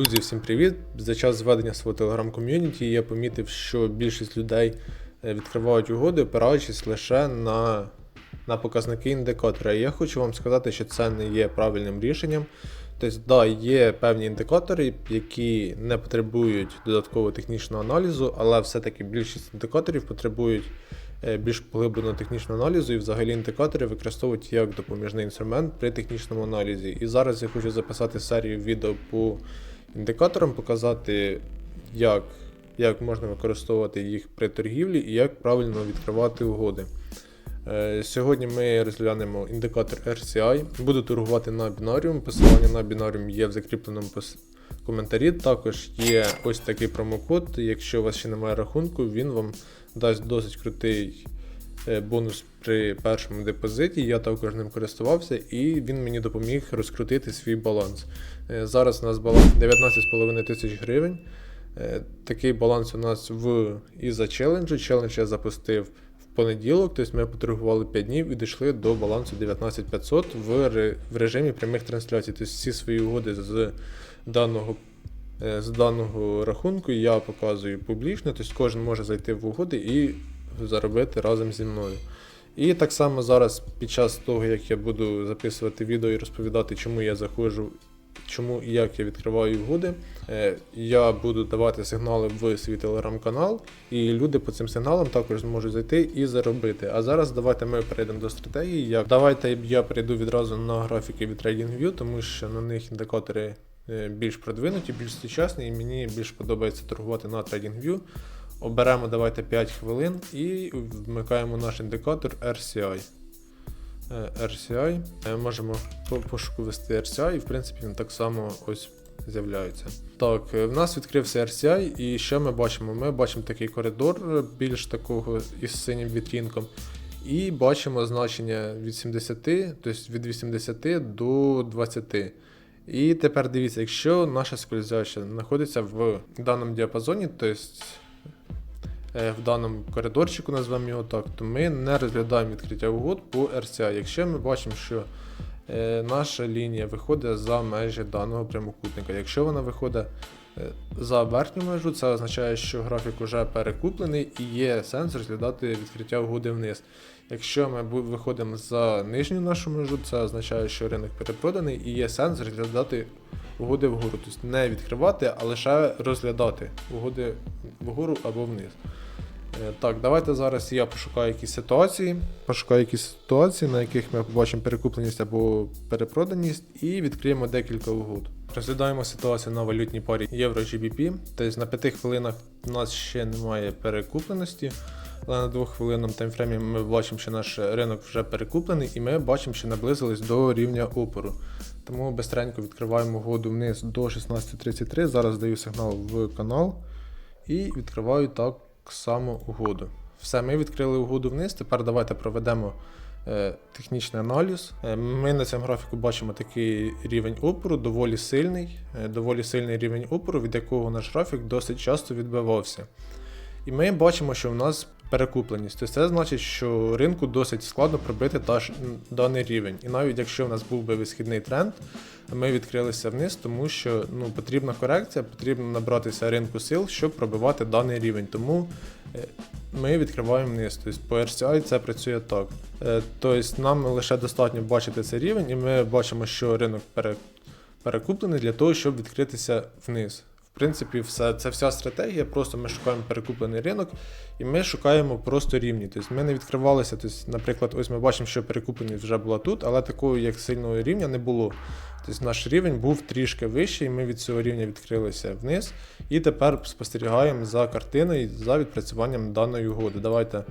Друзі, всім привіт! За час зведення свого телеграм-ком'юніті я помітив, що більшість людей е, відкривають угоди, опираючись лише на, на показники індикатора. І я хочу вам сказати, що це не є правильним рішенням. Тобто, да, є певні індикатори, які не потребують додаткового технічного аналізу, але все-таки більшість індикаторів потребують е, більш поглибленого технічного аналізу, і взагалі індикатори використовують як допоміжний інструмент при технічному аналізі. І зараз я хочу записати серію відео по індикаторам, показати, як, як можна використовувати їх при торгівлі і як правильно відкривати угоди. Е, Сьогодні ми розглянемо індикатор RCI. Буду торгувати на бінаріум. Посилання на бінаріум є в закріпленому коментарі. Також є ось такий промокод. Якщо у вас ще немає рахунку, він вам дасть досить крутий бонус при першому депозиті. Я також ним користувався, і він мені допоміг розкрутити свій баланс. Е, Зараз у нас баланс 19,5 тисяч гривень. Е, Такий баланс у нас в іза челенджу. Челендж я запустив в понеділок, тобто ми поторгували 5 днів і дійшли до балансу 19500 в, в режимі прямих трансляцій. Тобто всі свої угоди з даного, е, з даного рахунку я показую публічно, тобто кожен може зайти в угоди і заробити разом зі мною. І так само зараз, під час того, як я буду записувати відео і розповідати, чому я заходжу, чому і як я відкриваю угоди, е, я буду давати сигнали в свій телеграм-канал, і люди по цим сигналам також зможуть зайти і заробити. А зараз давайте ми перейдемо до стратегії. Як давайте я перейду відразу на графіки від TradingView, тому що на них індикатори е, більш продвинуті, більш сучасні, і мені більш подобається торгувати на TradingView. Оберемо давайте 5 хвилин і вмикаємо наш індикатор RCI. Е, RCI. Е, Можемо по пошуку ввести RCI, і в принципі він так само ось з'являється. Так, е, в нас відкрився RCI, і що ми бачимо? Ми бачимо такий коридор більш такого із синім вітрінком. І бачимо значення від 70, тобто від 80 до 20. І тепер дивіться, якщо наша скользяща знаходиться в даному діапазоні, тобто в даному коридорчику, назвемо його так, то ми не розглядаємо відкриття угод по RCA. Якщо ми бачимо, що е, наша лінія виходить за межі даного прямокутника. Якщо вона виходить е, за верхню межу, це означає, що графік вже перекуплений і є сенс розглядати відкриття угоди вниз. Якщо ми виходимо за нижню нашу межу, це означає, що ринок перепроданий і є сенс розглядати угоди вгору. Тобто не відкривати, а лише розглядати угоди вгору або вниз. Е, Так, давайте зараз я пошукаю якісь ситуації. Пошукаю якісь ситуації, на яких ми побачимо перекупленість або перепроданість, і відкриємо декілька угод. Розглядаємо ситуацію на валютній парі євро GBP. Тобто на 5 хвилинах у нас ще немає перекупленості, але на 2 хвилинному таймфреймі ми бачимо, що наш ринок вже перекуплений, і ми бачимо, що наблизились до рівня опору. Тому бистренько відкриваємо угоду вниз до 16.33. Зараз даю сигнал в канал і відкриваю так само угоду. Все, ми відкрили угоду вниз. Тепер давайте проведемо е, технічний аналіз. Е, ми на цьому графіку бачимо такий рівень опору, доволі сильний, е, доволі сильний рівень опору, від якого наш графік досить часто відбивався. І ми бачимо, що в нас перекупленість. Тобто це значить, що ринку досить складно пробити та даний рівень. І навіть якщо в нас був би висхідний тренд, ми відкрилися вниз, тому що ну, потрібна корекція, потрібно набратися ринку сил, щоб пробивати даний рівень. Тому е, ми відкриваємо вниз. Тобто по RCI це працює так. Е, Тобто нам лише достатньо бачити цей рівень, і ми бачимо, що ринок перекуплений для того, щоб відкритися вниз. В принципі, все, це вся стратегія. Просто ми шукаємо перекуплений ринок і ми шукаємо просто рівні. Тобто ми не відкривалися. Тобто, наприклад, ось ми бачимо, що перекупленість вже була тут, але такого як сильного рівня не було. Тобто наш рівень був трішки вищий, ми від цього рівня відкрилися вниз. І тепер спостерігаємо за картиною, за відпрацюванням даної угоди. Давайте.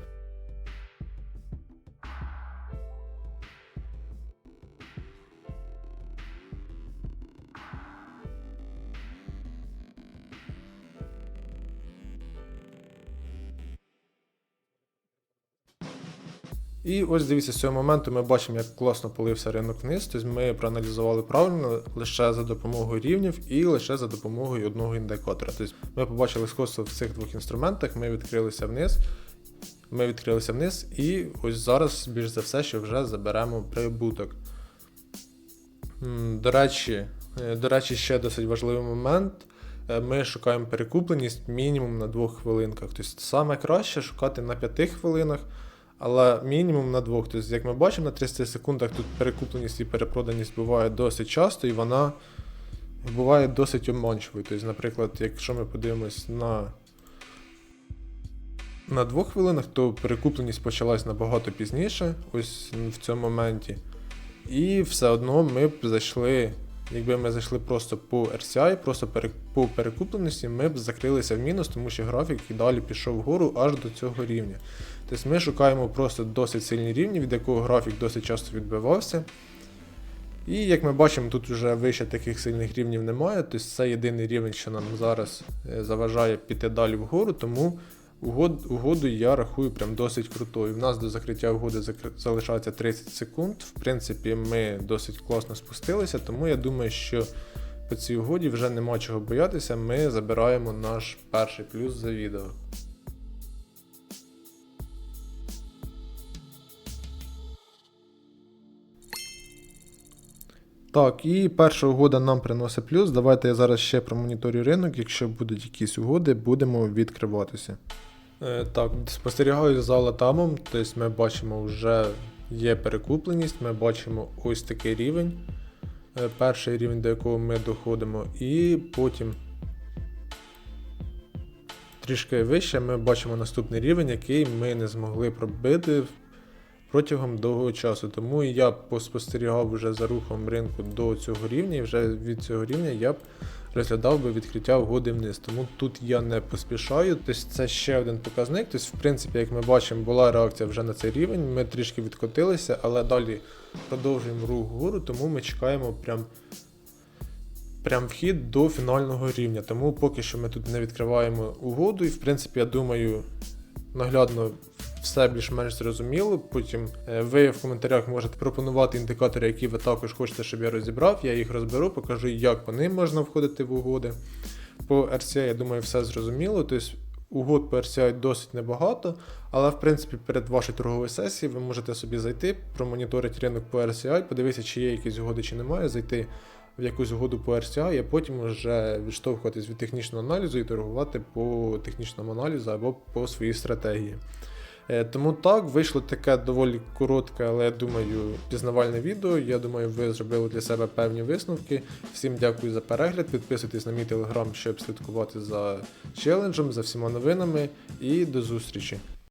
І ось дивіться, з цього моменту ми бачимо, як класно полився ринок вниз. Тобто ми проаналізували правильно лише за допомогою рівнів і лише за допомогою одного індикатора. Тобто ми побачили сходство в цих двох інструментах, ми відкрилися вниз. Ми відкрилися вниз, і ось зараз, більш за все, що вже заберемо прибуток. До речі, Е, До речі, ще досить важливий момент. Е, Ми шукаємо перекупленість мінімум на двох хвилинках. Тобто саме краще шукати на 5 хвилинах, але мінімум на двох. Тобто, як ми бачимо, на 30 секундах тут перекупленість і перепроданість буває досить часто, і вона буває досить обманчивою. Тобто, наприклад, якщо ми подивимось на, на двох хвилинах, то перекупленість почалась набагато пізніше, ось в цьому моменті. І все одно ми б зайшли, якби ми зайшли просто по RCI, просто по перекупленості, ми б закрилися в мінус, тому що графік і далі пішов вгору аж до цього рівня. Тобто ми шукаємо просто досить сильні рівні, від якого графік досить часто відбивався. І як ми бачимо, тут вже вище таких сильних рівнів немає. Тобто це єдиний рівень, що нам зараз е, заважає піти далі вгору, тому угоду я рахую прям досить крутою. У нас до закриття угоди залишається 30 секунд. В принципі, ми досить класно спустилися, тому я думаю, що по цій угоді вже нема чого боятися. Ми забираємо наш перший плюс за відео. Так, і перша угода нам приносить плюс. Давайте я зараз ще промоніторю ринок. Якщо будуть якісь угоди, будемо відкриватися. Е, так, спостерігаю за латамом, тобто ми бачимо, вже є перекупленість, ми бачимо ось такий рівень. Е, перший рівень, до якого ми доходимо, і потім трішки вище ми бачимо наступний рівень, який ми не змогли пробити протягом довгого часу. Тому я поспостерігав вже за рухом ринку до цього рівня, і вже від цього рівня я б розглядав би відкриття угоди вниз. Тому тут я не поспішаю. Тобто це ще один показник. Тобто, в принципі, як ми бачимо, була реакція вже на цей рівень. Ми трішки відкотилися, але далі продовжуємо рух вгору, тому ми чекаємо прям. Прям вхід до фінального рівня. Тому поки що ми тут не відкриваємо угоду, і в принципі, я думаю, наглядно все більш-менш зрозуміло. Потім е, ви в коментарях можете пропонувати індикатори, які ви також хочете, щоб я розібрав. Я їх розберу, покажу, як по ним можна входити в угоди. По RCI, я думаю, все зрозуміло. Тобто угод по RCI досить небагато, але в принципі перед вашою торговою сесією ви можете собі зайти, промоніторити ринок по RCI, подивитися, чи є якісь угоди, чи немає, зайти в якусь угоду по RCI, а потім вже відштовхуватись від технічного аналізу і торгувати по технічному аналізу або по своїй стратегії. Е, Тому так, вийшло таке доволі коротке, але я думаю, пізнавальне відео. Я думаю, ви зробили для себе певні висновки. Всім дякую за перегляд. Підписуйтесь на мій телеграм, щоб слідкувати за челенджем, за всіма новинами. І до зустрічі!